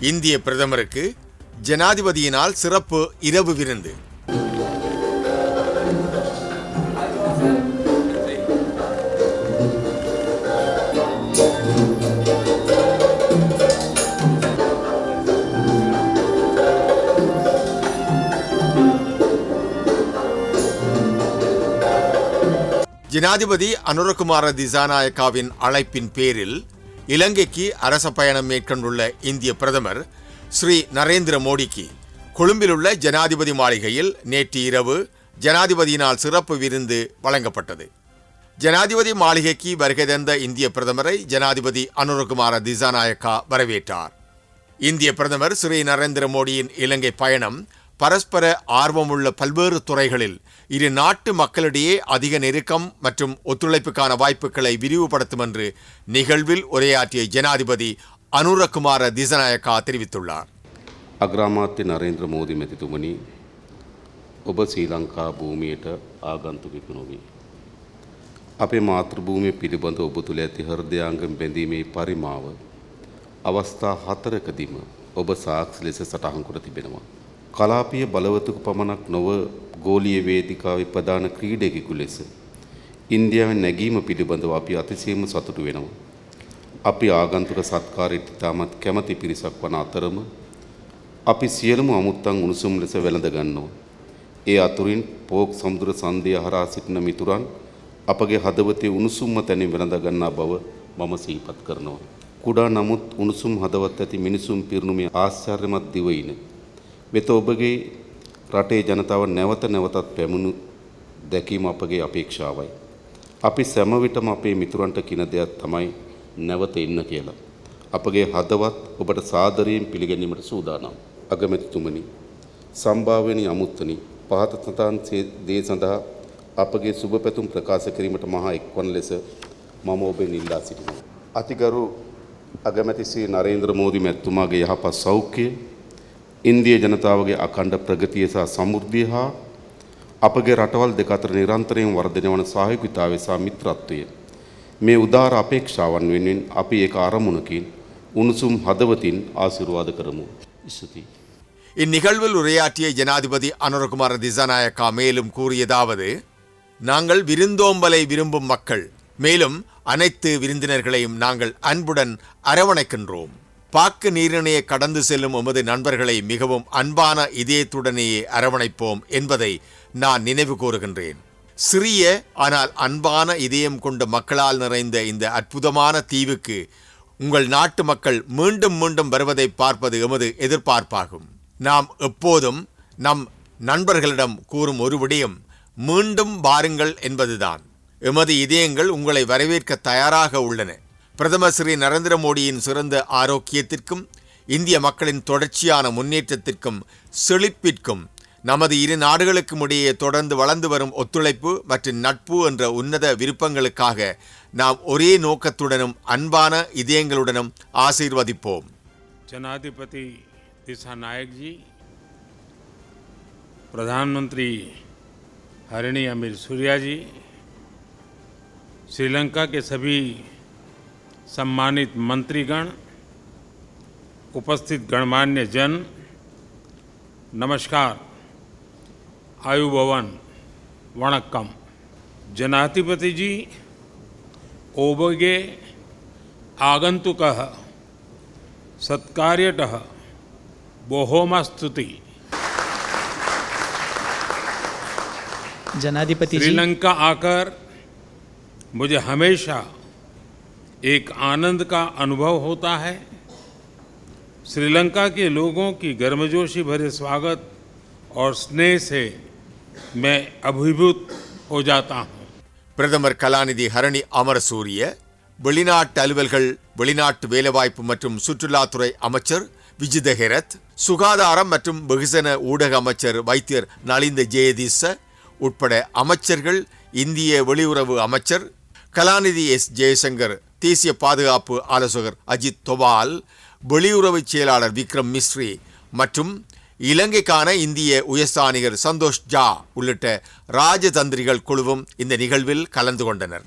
இந்திய பிரதமருக்கு ஜனாதிபதியினால் சிறப்பு இரவு விருந்து. ஜனாதிபதி அனுரகுமார திசாநாயக்காவின் அழைப்பின் பேரில் இலங்கைக்கு அரச பயணம் மேற்கொண்டுள்ள இந்திய பிரதமர் ஸ்ரீ நரேந்திர மோடிக்கு கொழும்பிலுள்ள ஜனாதிபதி மாளிகையில் நேற்று இரவு ஜனாதிபதியினால் சிறப்பு விருந்து வழங்கப்பட்டது. ஜனாதிபதி மாளிகைக்கு வருகை தந்த இந்திய பிரதமரை ஜனாதிபதி அனுரகுமார திசாநாயக்கா வரவேற்றார். இந்திய பிரதமர் ஸ்ரீ நரேந்திர மோடியின் இலங்கை பயணம் பரஸ்பர ஆர்வமுள்ள பல்வேறு துறைகளில் இரு நாட்டு மக்களிடையே அதிக நெருக்கம் மற்றும் ஒத்துழைப்புக்கான வாய்ப்புகளை விரிவுபடுத்தும் என்று நிகழ்வில் உரையாற்றிய ஜனாதிபதி அனுரகுமார திசநாயக்கா தெரிவித்துள்ளார் අග්‍රාමාත්‍ය නරේන්ද්‍ර මෝදි මැතිතුමනි ඔබ ශ්‍රී ලංකා භූමියට ආගන්තුකෙකු නොවී. අපේ මාතෘභූමිය පිළිබඳ ඔබ තුළ ඇති හෘදයාංගම් බැඳීමේ පරිමාව අවස්ථා හතරකදිම ඔබ සාක්ෂි ලෙස සටහන් කොට තිබෙනවා. කලාපිය බලවතුක පමණක් නොව ගෝලිය වේදිකාවේ ප්‍රධාන ක්‍රීඩෙකෙකු ලෙස. ඉන්දියාවෙන් නැගීම පිළිබඳව අපි අතිසයම සතුටු වෙනවා. අපි ආගන්තුක සත්කාරයට ඉතාමත් කැමති පිරිසක් වන අතරම අපි සියලුම අමුත්තන් උණුසුම් ලෙස වැළඳ ගන්නවා. ඒ අතුරින් පෝක් සමුදුර සන්ධය හරහා සිටින මිතුරන් අපගේ හදවතේ උණුසුම්ම තැනින් වැළඳ ගන්නා බව මම සිහිපත් කරනවා. කුඩා නමුත් උණුසුම් හදවත් ඇති මිනිසුම් පිරුණු මේ ආශ්චර්යමත් දිවයින. වෙත ඔබගේ රටේ ජනතාව නැවත නැවතත් පැමුණු දැකීම අපගේ අපේක්ෂාවයි. අපි සැම විටම අපේ මිතුරන්ට කින දෙයක් තමයි නැවත එන්න කියලා. අපගේ හදවත් ඔබට සාදරයෙන් පිළිගැනීමට සූදානම්. අගමැතිතුමනි සම්භාවනි අමුත්තනි පහත සතාන් දේ සඳහා අපගේ සුභ පැතුම් ප්‍රකාශ කිරීමට මහා එක්වන ලෙස මම ඔබෙන් ඉල්ලා සිටිනවා. අතිගරු අගමැති ශ්‍රී නරේන්ද්‍ර මෝදි මැතිතුමාගේ යහපත් සෞඛ්‍යය ඉන්දිය ජනතාවගේ අකණ්ඩ ප්‍රගතිය සහ සමෘද්ධිය හා අපගේ රටවල් දෙක අතර නිරන්තරයෙන් වර්ධනය වන සහයෝගිතාවය සහ මිත්‍රත්වය මේ උදාර අපේක්ෂාවන් වෙනුවෙන් අපි ඒක අරමුණකින් උණුසුම් හදවතින් ආශිර්වාද කරමු. ස්තුතියි. இந்நிகழ்வில் உரையாற்றிய ஜனாதிபதி அனுரகுமார திசாநாயக்கா மேலும் கூறியதாவது நாங்கள் விருந்தோம்பலை விரும்பும் மக்கள் மேலும் அனைத்து விருந்தினர்களையும் நாங்கள் அன்புடன் அரவணைக்கின்றோம் பாக்கு நீரிணையை கடந்து செல்லும் எமது நண்பர்களை மிகவும் அன்பான இதயத்துடனேயே அரவணைப்போம் என்பதை நான் நினைவு கூறுகின்றேன். சிறிய ஆனால் அன்பான இதயம் கொண்ட மக்களால் நிறைந்த இந்த அற்புதமான தீவுக்கு உங்கள் நாட்டு மக்கள் மீண்டும் மீண்டும் வருவதை பார்ப்பது எமது எதிர்பார்ப்பாகும். நாம் எப்போதும் நம் நண்பர்களிடம் கூறும் ஒரு விடயம் மீண்டும் வாருங்கள் என்பதுதான். எமது இதயங்கள் உங்களை வரவேற்க தயாராக உள்ளன. பிரதமர் ஸ்ரீ நரேந்திர மோடியின் சிறந்த ஆரோக்கியத்திற்கும் இந்திய மக்களின் தொடர்ச்சியான முன்னேற்றத்திற்கும் செழிப்பிற்கும் நமது இரு நாடுகளுக்கும் இடையே தொடர்ந்து வளர்ந்து வரும் ஒத்துழைப்பு மற்றும் நட்பு என்ற உன்னத விருப்பங்களுக்காக நாம் ஒரே நோக்கத்துடனும் அன்பான இதயங்களுடனும் ஆசீர்வதிப்போம் जनाधिपति दिशा नायक जी प्रधानमंत्री हरिणी अमीर सूर्या जी श्रीलंका के सभी सम्मानित मंत्रीगण उपस्थित गणमान्य जन नमस्कार। आयुभवन वणक्कम। जनाधिपति जी ओबगे आगंतुकः सत्कार्यतः बोहोमस्तुति। जनाधिपति श्रीलंका आकर मुझे हमेशा एक आनंद का अनुभव होता है श्रीलंका के लोगों की गर्मजोशी भरे स्वागत और स्नेह से मैं अभिभूत हो जाता हूँ பிரதமர் கலாநிதி ஹரணி அமரசூரிய வெளிநாட்டு அலுவல்கள் வெளிநாட்டு வேலைவாய்ப்பு மற்றும் சுற்றுலாத்துறை அமைச்சர் விஜித ஹெரத் சுகாதாரம் மற்றும் வெகுசன ஊடக அமைச்சர் வைத்தியர் நலிந்த ஜெயதீச உட்பட அமைச்சர்கள் இந்திய வெளியுறவு அமைச்சர் கலாநிதி எஸ் ஜெயசங்கர் தேசிய பாதுகாப்பு ஆலோசகர் அஜித் தொவால் வெளியுறவு செயலாளர் விக்ரம் மிஸ்ரி மற்றும் இலங்கைக்கான இந்திய உயர்ஸ்தானிகர் சந்தோஷ் ஜா உள்ளிட்ட ராஜதந்திரிகள் குழுவும் இந்த நிகழ்வில் கலந்து கொண்டனர்.